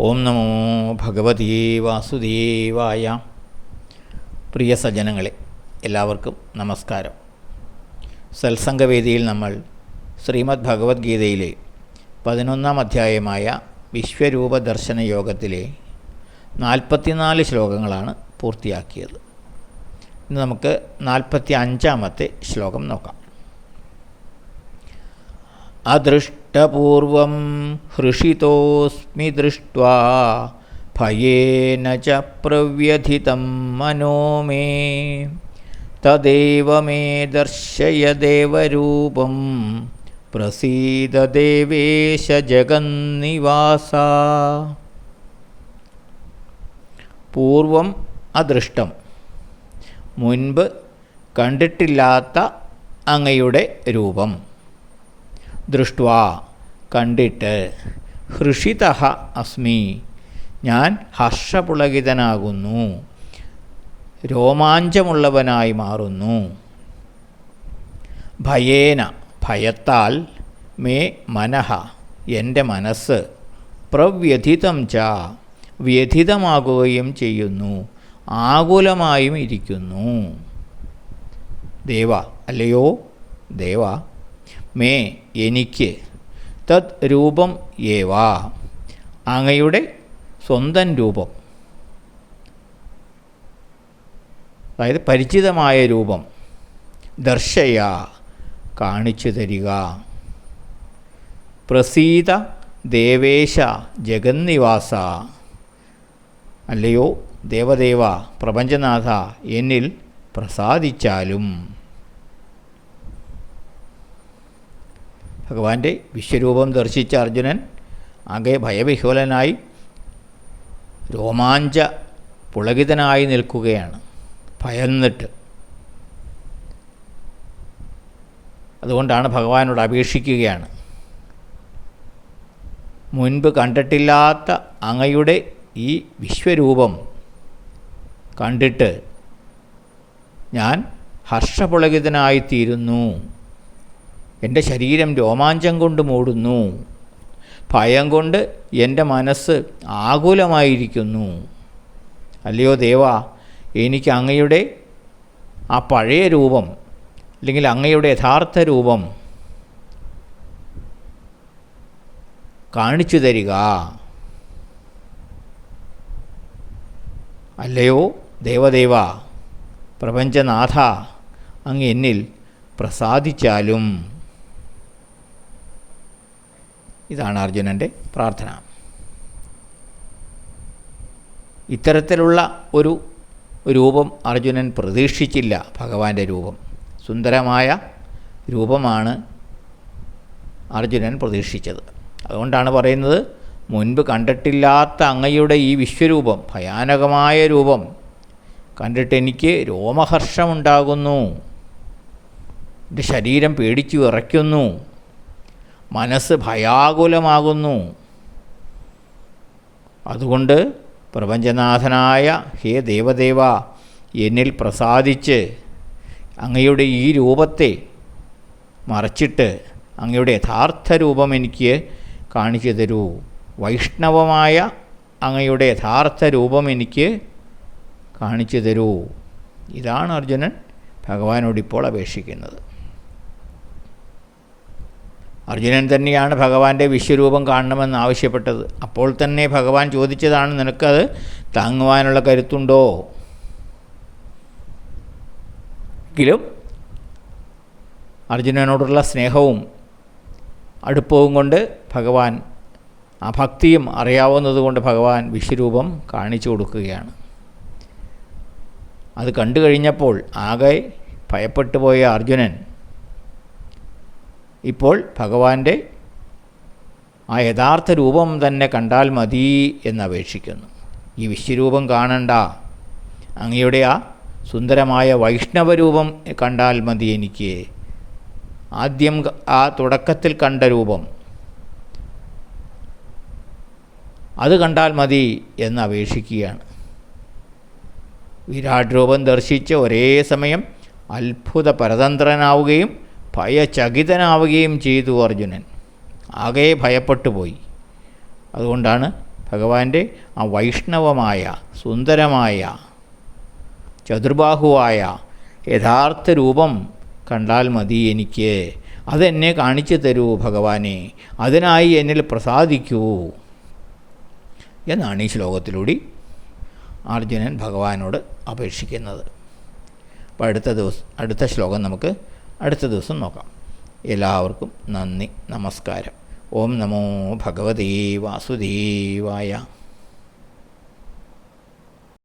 ഓം നമോ ഭഗവതീ വാസുദേവായ. പ്രിയ സജ്ജനങ്ങളെ എല്ലാവർക്കും നമസ്കാരം. സത്സംഗവേദിയിൽ നമ്മൾ ശ്രീമദ് ഭഗവത്ഗീതയിലെ പതിനൊന്നാം അധ്യായമായ വിശ്വരൂപ ദർശന യോഗത്തിലെ നാൽപ്പത്തിനാല് ശ്ലോകങ്ങളാണ് പൂർത്തിയാക്കിയത്. ഇന്ന് നമുക്ക് നാൽപ്പത്തി അഞ്ചാമത്തെ ശ്ലോകം നോക്കാം. അദൃഷ്ടപൂർവം ഹൃഷിതോസ്മി ദൃഷ്ട്വാ. ഭയേന ച പ്രവ്യഥിതം മനോ മേ. തദേവ മേ ദർശയ ദേവരൂപം. प्रसीद ദേവേശ ജഗന്നിവാസ. പൂർവം അദൃഷ്ടം. മുൻപ് കണ്ടിട്ടില്ലാത്ത അങ്ങയുടെ രൂപം. ദൃഷ്ട്വാ കണ്ടിട്ട് ഹൃഷിത അസ്മി ഞാൻ ഹർഷപുളകിതനാകുന്നു രോമാഞ്ചമുള്ളവനായി മാറുന്നു. ഭയേന ഭയത്താൽ മേ മനഃ എന്റെ മനസ്സ് പ്രവ്യഥിതം ച വ്യഥിതമാകുകയും ചെയ്യുന്നു ആകുലമായും ഇരിക്കുന്നു. ദേവ അല്ലയോ? ദേവ മേ എനിക്ക്. തത് രൂപം ഏവാ. അങ്ങയുടെ സ്വന്തം രൂപം. അതായത് പരിചിതമായ രൂപം. ദർശയ കാണിച്ചു തരിക. പ്രസീത ദേവേശ ജഗന്നിവാസ. അല്ലയോ ദേവദേവ പ്രപഞ്ചനാഥ എന്നിൽ പ്രസാദിച്ചാലും. ഭഗവാന്റെ വിശ്വരൂപം ദർശിച്ച അർജുനൻ ആകെ ഭയവിഹ്വലനായി രോമാഞ്ച പുളകിതനായി നിൽക്കുകയാണ് ഭയന്നിട്ട്. അതുകൊണ്ടാണ് ഭഗവാനോട് അപേക്ഷിക്കുകയാണ്. മുൻപ് കണ്ടിട്ടില്ലാത്ത അങ്ങയുടെ ഈ വിശ്വരൂപം കണ്ടിട്ട് ഞാൻ ഹർഷപുളകിതനായിത്തീരുന്നു. എന്റെ ശരീരം രോമാഞ്ചം കൊണ്ട് മൂടുന്നു. ഭയം കൊണ്ട് എന്റെ മനസ്സ് ആകുലമായിരിക്കുന്നു. അല്ലയോ ദേവ എനിക്ക് അങ്ങയുടെ ആ പഴയ രൂപം അല്ലെങ്കിൽ അങ്ങയുടെ യഥാർത്ഥ രൂപം കാണിച്ചു തരിക. അല്ലയോ ദേവദേവ പ്രപഞ്ചനാഥ അങ്ങ് എന്നിൽ പ്രസാദിച്ചാലും ഇതാണ് അർജുനന്റെ പ്രാർത്ഥന. ഇത്തരത്തിലുള്ള ഒരു രൂപം അർജുനൻ പ്രതീക്ഷിച്ചില്ല ഭഗവാന്റെ രൂപം. സുന്ദരമായ രൂപമാണ് അർജുനൻ പ്രതീക്ഷിച്ചത്. അതുകൊണ്ടാണ് പറയുന്നത് മുൻപ് കണ്ടിട്ടില്ലാത്ത അങ്ങയുടെ ഈ വിശ്വരൂപം ഭയാനകമായ രൂപം കണ്ടിട്ട് എനിക്ക് രോമഹർഷമുണ്ടാകുന്നു. എന്റെ ശരീരം പേടിച്ചു വിറയ്ക്കുന്നു. മനസ്സ് ഭയാകുലമാകുന്നു. അതുകൊണ്ട് പ്രപഞ്ചനാഥനായ ഹേ ദേവദേവ എന്നിൽ പ്രസാദിച്ച് അങ്ങയുടെ ഈ രൂപത്തെ മറച്ചിട്ട് അങ്ങയുടെ യഥാർത്ഥ രൂപം എനിക്ക് കാണിച്ചു തരൂ. വൈഷ്ണവമായ അങ്ങയുടെ യഥാർത്ഥ രൂപം എനിക്ക് കാണിച്ചു തരൂ. ഇതാണ് അർജുനൻ ഭഗവാനോട് ഇപ്പോൾ അപേക്ഷിക്കുന്നത്. അർജുനൻ തന്നെയാണ് ഭഗവാന്റെ വിശ്വരൂപം കാണണമെന്ന് ആവശ്യപ്പെട്ടത്. അപ്പോൾ തന്നെ ഭഗവാൻ ചോദിച്ചതാണ് നിനക്കത് താങ്ങുവാനുള്ള കരുത്തുണ്ടോ? എങ്കിലും അർജുനനോടുള്ള സ്നേഹവും അടുപ്പവും കൊണ്ട് ഭഗവാൻ ആ ഭക്തിയും അറിയാവുന്നതുകൊണ്ട് ഭഗവാൻ വിശ്വരൂപം കാണിച്ചു കൊടുക്കുകയാണ്. അത് കണ്ടു കഴിഞ്ഞപ്പോൾ ആകെ ഭയപ്പെട്ടു പോയ അർജുനൻ ഇപ്പോൾ ഭഗവാന്റെ ആ യഥാർത്ഥ രൂപം തന്നെ കണ്ടാൽ മതി എന്നപേക്ഷിക്കുന്നു. ഈ വിശ്വരൂപം കാണണ്ട. അങ്ങയുടെ ആ സുന്ദരമായ വൈഷ്ണവരൂപം കണ്ടാൽ മതി എനിക്ക്. ആദ്യം ആ തുടക്കത്തിൽ കണ്ട രൂപം. അത് കണ്ടാൽ മതി എന്ന് അപേക്ഷിക്കുകയാണ് വിരാട് രൂപം ദർശിച്ച് ഒരേ സമയം അത്ഭുത പരതന്ത്രനാവുകയും ഭയചകിതനാവുകയും ചെയ്തു അർജുനൻ. ആകെ ഭയപ്പെട്ടു പോയി അതുകൊണ്ടാണ് ഭഗവാന്റെ ആ വൈഷ്ണവമായ സുന്ദരമായ ചതുർബാഹുവായ യഥാർത്ഥ രൂപം കണ്ടാൽ മതി എനിക്ക്. അതെന്നെ കാണിച്ചു തരൂ ഭഗവാനെ. അതിനായി എന്നിൽ പ്രസാദിക്കൂ. എന്നാണ് ഈ ശ്ലോകത്തിലൂടെ അർജുനൻ ഭഗവാനോട് അപേക്ഷിക്കുന്നത്. അപ്പോൾ അടുത്ത ദിവസം അടുത്ത ശ്ലോകം നമുക്ക് അടുത്ത ദിവസം നോക്കാം. എല്ലാവർക്കും നന്ദി നമസ്കാരം. ഓം നമോ ഭഗവതേ വാസുദേവായ.